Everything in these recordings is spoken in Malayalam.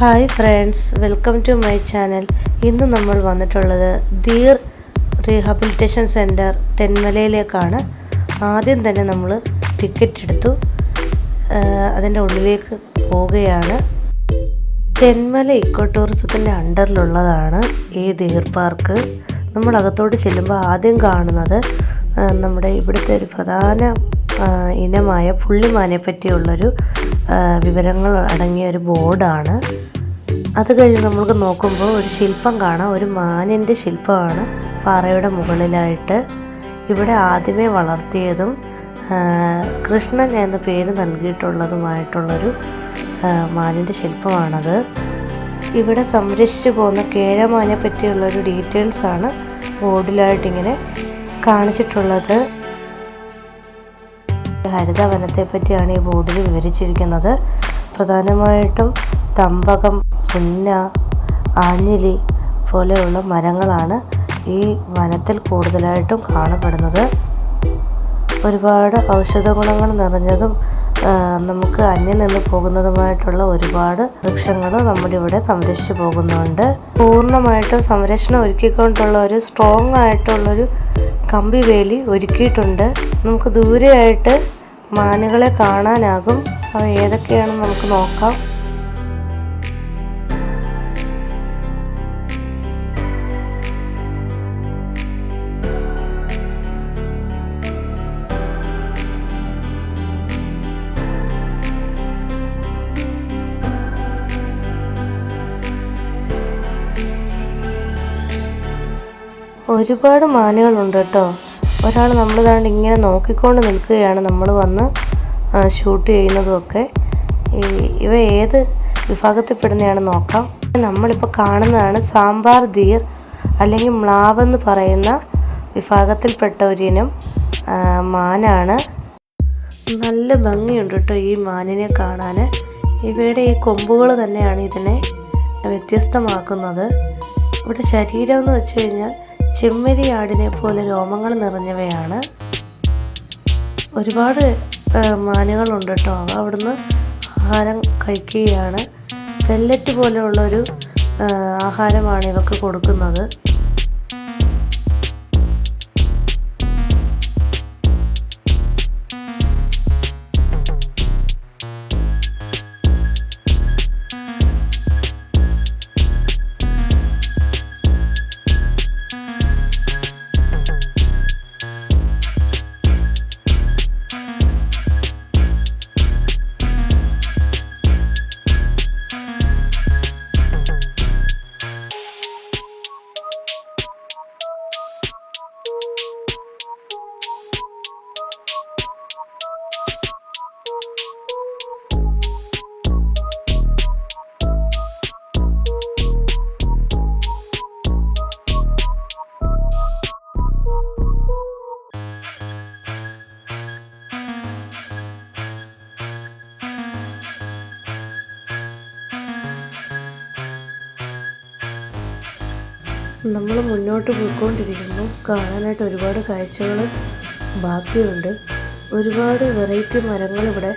Hi friends welcome to my channel. ഇന്ന് നമ്മൾ വന്നിട്ടുള്ളത് ദീർ റീഹാബിലിറ്റേഷൻ സെന്റർ തെന്മലയിലേക്കാണ്. ആദ്യം തന്നെ നമ്മൾ ടിക്കറ്റ് എടുത്തു അതിന്റെ ഉള്ളിലേക്ക് പോവുകയാണ്. തെന്മല ഇക്കോ ടൂറിസത്തിന്റെ അണ്ടറിലുള്ളതാണ് ഈ ദീർ പാർക്ക്. നമ്മൾ അകത്തോട്ട് ചെല്ലുമ്പോൾ ആദ്യം കാണുന്നത് നമ്മുടെ ഇവിടുത്തെ ഒരു പ്രധാന ഇനമായ പുള്ളിമാനെ പറ്റിയുള്ളൊരു വിവരങ്ങൾ അടങ്ങിയ ഒരു ബോർഡാണ്. അത് കഴിഞ്ഞ് നമുക്ക് നോക്കുമ്പോൾ ഒരു ശില്പം കാണാം. ഒരു മാനിന്റെ ശില്പമാണ് പാറയുടെ മുകളിലായിട്ട്. ഇവിടെ ആദ്യമേ വളർത്തിയതും കൃഷ്ണൻ എന്ന പേര് നൽകിയിട്ടുള്ളതുമായിട്ടുള്ളൊരു മാനിന്റെ ശില്പമാണത്. ഇവിടെ സംരക്ഷിച്ചു പോകുന്ന കേരമാനെ പറ്റിയുള്ളൊരു ഡീറ്റെയിൽസാണ് ബോർഡിലായിട്ടിങ്ങനെ കാണിച്ചിട്ടുള്ളത്. ഹരിതവനത്തെ പറ്റിയാണ് ഈ ബോർഡിൽ വിവരിച്ചിരിക്കുന്നത്. പ്രധാനമായിട്ടും തമ്പകം പുന്ന ആഞ്ഞിലി പോലെയുള്ള മരങ്ങളാണ് ഈ വനത്തിൽ കൂടുതലായിട്ടും കാണപ്പെടുന്നത്. ഒരുപാട് ഔഷധ ഗുണങ്ങൾ നിറഞ്ഞതും നമുക്ക് അന്യം നിന്ന് പോകുന്നതുമായിട്ടുള്ള ഒരുപാട് വൃക്ഷങ്ങൾ നമ്മുടെ ഇവിടെ സംരക്ഷിച്ചു പോകുന്നുണ്ട്. പൂർണമായിട്ടും സംരക്ഷണം ഒരുക്കിക്കൊണ്ടുള്ള ഒരു സ്ട്രോങ് ആയിട്ടുള്ളൊരു കമ്പി വേലി ഒരുക്കിയിട്ടുണ്ട്. നമുക്ക് ദൂരെയായിട്ട് മാനുകളെ കാണാനാകും. അവ ഏതൊക്കെയാണെന്ന് നമുക്ക് നോക്കാം. ഒരുപാട് മാനുകളുണ്ട് കേട്ടോ. ഒരാൾ നമ്മൾ ദാണ്ട് ഇങ്ങനെ നോക്കിക്കൊണ്ട് നിൽക്കുകയാണ് നമ്മൾ വന്ന് ഷൂട്ട് ചെയ്യുന്നതുമൊക്കെ ഇവ ഏത് വിഭാഗത്തിൽപ്പെടുന്നതാണ് നോക്കാം. നമ്മളിപ്പോൾ കാണുന്നതാണ് സാമ്പാർ ദീർ അല്ലെങ്കിൽ മ്ലാവെന്ന് പറയുന്ന വിഭാഗത്തിൽപ്പെട്ട ഒരിനം മാനാണ്. നല്ല ഭംഗിയുണ്ട് കേട്ടോ ഈ മാനിനെ കാണാൻ ഇവയുടെ ഈ കൊമ്പുകൾ തന്നെയാണ് ഇതിനെ വ്യത്യസ്തമാക്കുന്നത്. ഇവിടെ ശരീരം എന്ന് വെച്ച് കഴിഞ്ഞാൽ ചെമ്മരി ആടിനെ പോലെ രോമങ്ങൾ നിറഞ്ഞവയാണ്. ഒരുപാട് മാനുകളുണ്ട് കേട്ടോ. അവ അവിടുന്ന് ആഹാരം കഴിക്കുകയാണ്. പെല്ലറ്റ് പോലെയുള്ളൊരു ആഹാരമാണ് ഇവക്ക് കൊടുക്കുന്നത്. നമ്മൾ മുന്നോട്ട് പോയിക്കൊണ്ടിരിക്കുമ്പോൾ കാണാനായിട്ട് ഒരുപാട് കാഴ്ചകൾ ബാക്കിയുണ്ട്. ഒരുപാട് വെറൈറ്റി മരങ്ങൾ ഇവിടെ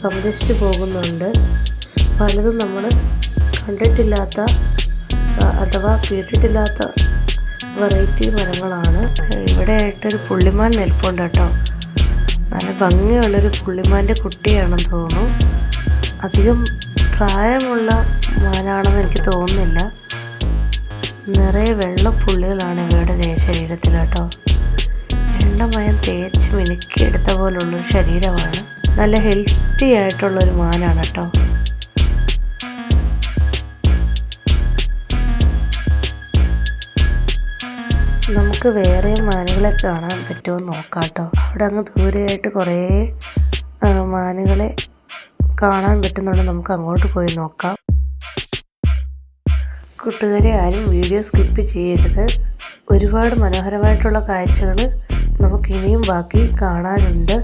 സംരക്ഷിച്ചു പോകുന്നുണ്ട്. പലതും നമ്മൾ കണ്ടിട്ടില്ലാത്ത അഥവാ കേട്ടിട്ടില്ലാത്ത വെറൈറ്റി മരങ്ങളാണ്. ഇവിടെ ആയിട്ടൊരു പുള്ളിമാൻ നിൽപ്പുണ്ട് കേട്ടോ. നല്ല ഭംഗിയുള്ളൊരു പുള്ളിമാന്റെ കുട്ടിയാണെന്ന് തോന്നുന്നു. അധികം പ്രായമുള്ള മാനാണെന്ന് എനിക്ക് തോന്നുന്നില്ല. നിറയെ വെള്ളപ്പുള്ളികളാണ് ഇവയുടെ ശരീരത്തിൽ കേട്ടോ. എണ്ണമയം തേച്ച് മിനുക്കിയെടുത്ത പോലുള്ളൊരു ശരീരമാണ്. നല്ല ഹെൽത്തി ആയിട്ടുള്ളൊരു മാനാണ് കേട്ടോ. നമുക്ക് വേറെ മാനുകളെ കാണാൻ പറ്റുമോ നോക്കാം കേട്ടോ. അവിടെ അങ്ങ് ദൂരെയായിട്ട് കുറേ മാനുകളെ കാണാൻ പറ്റുന്നുണ്ട്. നമുക്ക് അങ്ങോട്ട് പോയി നോക്കാം. കൂട്ടുകാരെ ആരും വീഡിയോ സ്കിപ്പ് ചെയ്യരുത്. ഒരുപാട് മനോഹരമായിട്ടുള്ള കാഴ്ചകൾ നമുക്കിനിയും ബാക്കി കാണാനുണ്ട്.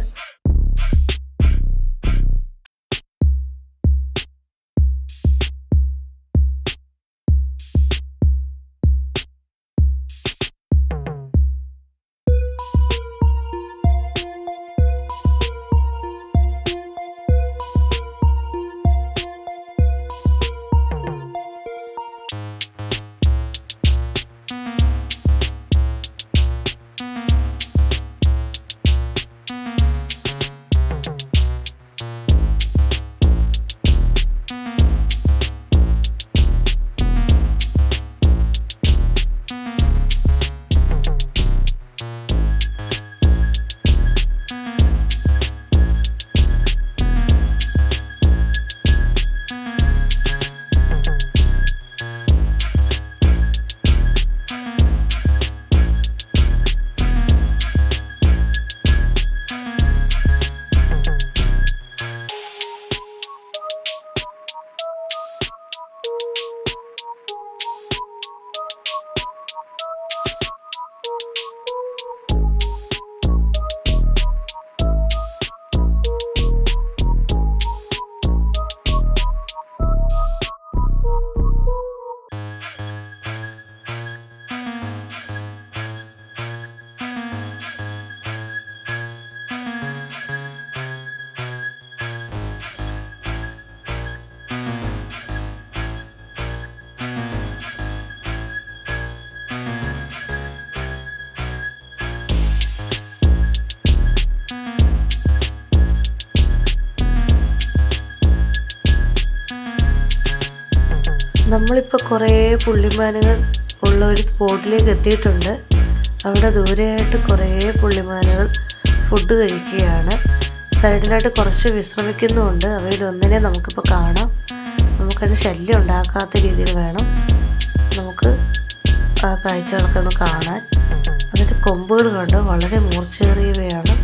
നമ്മളിപ്പോൾ കുറേ പുള്ളിമാനുകൾ ഉള്ള ഒരു സ്പോട്ടിലേക്ക് എത്തിയിട്ടുണ്ട്. അവിടെ ദൂരെയായിട്ട് കുറേ പുള്ളിമാനുകൾ ഫുഡ് കഴിക്കുകയാണ്. സൈഡിലായിട്ട് കുറച്ച് വിശ്രമിക്കുന്നുമുണ്ട്. അവയിൽ ഒന്നിനെ നമുക്കിപ്പോൾ കാണാം. നമുക്കത് ശല്യം ഉണ്ടാക്കാത്ത രീതിയിൽ വേണം നമുക്ക് ആ കാഴ്ചകളൊക്കെ ഒന്ന് കാണാൻ. അതിന്റെ കൊമ്പുകൾ കണ്ടോ? വളരെ മൂർച്ചേറിയവയാണ്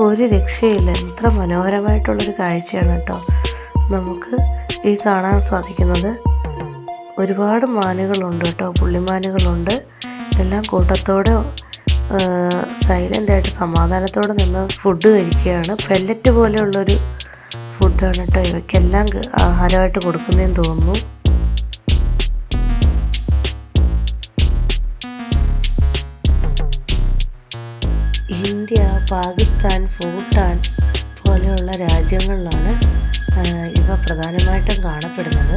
ഒരു രക്ഷയില്ല. എത്ര മനോഹരമായിട്ടുള്ളൊരു കാഴ്ചയാണ് കേട്ടോ. നമുക്ക് ഈ കാണാൻ സാധിക്കുന്നത്. ഒരുപാട് മാനുകളുണ്ട് കേട്ടോ. പുള്ളിമാനുകളുണ്ട്. എല്ലാം കൂട്ടത്തോടെ സൈലന്റായിട്ട് സമാധാനത്തോടെ നിന്ന് ഫുഡ് കഴിക്കുകയാണ്. പെല്ലറ്റ് പോലെയുള്ളൊരു ഫുഡാണ് കേട്ടോ ഇവയ്ക്കെല്ലാം ആഹാരമായിട്ട് കൊടുക്കുന്നതെന്ന് തോന്നുന്നു. ഇന്ത്യ പാകിസ്ഥാൻ ഭൂട്ടാൻ പോലെയുള്ള രാജ്യങ്ങളിലാണ് ഇവ പ്രധാനമായിട്ടും കാണപ്പെടുന്നത്.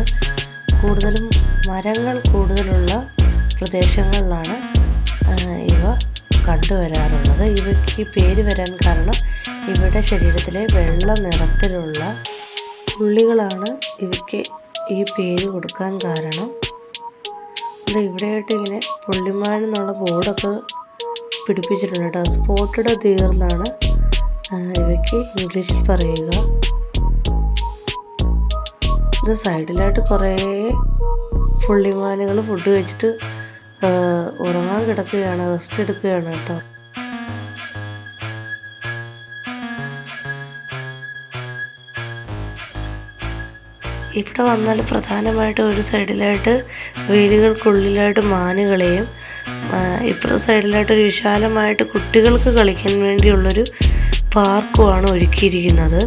കൂടുതലും മരങ്ങൾ കൂടുതലുള്ള പ്രദേശങ്ങളിലാണ് ഇവ കണ്ടുവരാറുള്ളത്. ഇവയ്ക്ക് പേര് വരാൻ കാരണം ഇവയുടെ ശരീരത്തിലെ വെള്ള നിറത്തിലുള്ള പുള്ളികളാണ് ഇവയ്ക്ക് ഈ പേര് കൊടുക്കാൻ കാരണം. ഇത് ഇവിടെയായിട്ട് ഇങ്ങനെ പുള്ളിമാൻ എന്നുള്ള ബോർഡൊക്കെ പിടിപ്പിച്ചിട്ടുണ്ട് കേട്ടോ സ്പോട്ടഡ് തീർന്നാണ്. ഇവയ്ക്ക് ഇംഗ്ലീഷിൽ പറയുക. ഇത് സൈഡിലായിട്ട് കുറേ പുള്ളിമാനുകൾ ഫുഡ് കഴിച്ചിട്ട് ഉറങ്ങാൻ കിടക്കുകയാണ് റെസ്റ്റ് എടുക്കുകയാണ് കേട്ടോ. ഇവിടെ വന്നാൽ പ്രധാനമായിട്ടും ഒരു സൈഡിലായിട്ട് വേലികൾക്കുള്ളിലായിട്ട് മാനുകളെയും ഇപ്പുറത്തെ സൈഡിലായിട്ട് ഒരു വിശാലമായിട്ട് കുട്ടികൾക്ക് കളിക്കാൻ വേണ്ടിയുള്ളൊരു പാർക്കുമാണ് ഒരുക്കിയിരിക്കുന്നത്.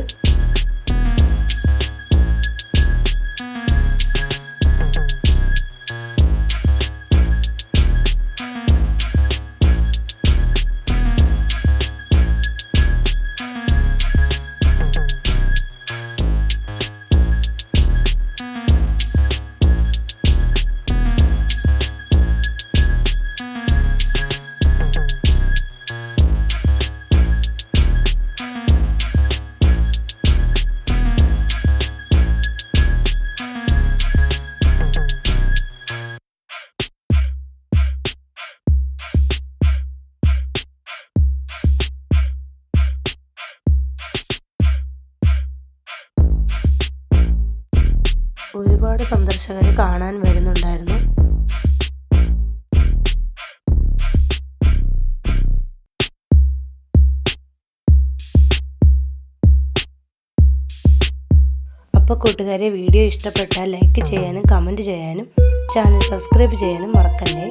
അപ്പോൾ കൂട്ടുകാരെ വീഡിയോ ഇഷ്ടപ്പെട്ടാൽ ലൈക്ക് ചെയ്യാനും കമന്റ് ചെയ്യാനും ചാനൽ സബ്സ്ക്രൈബ് ചെയ്യാനും മറക്കല്ലേ?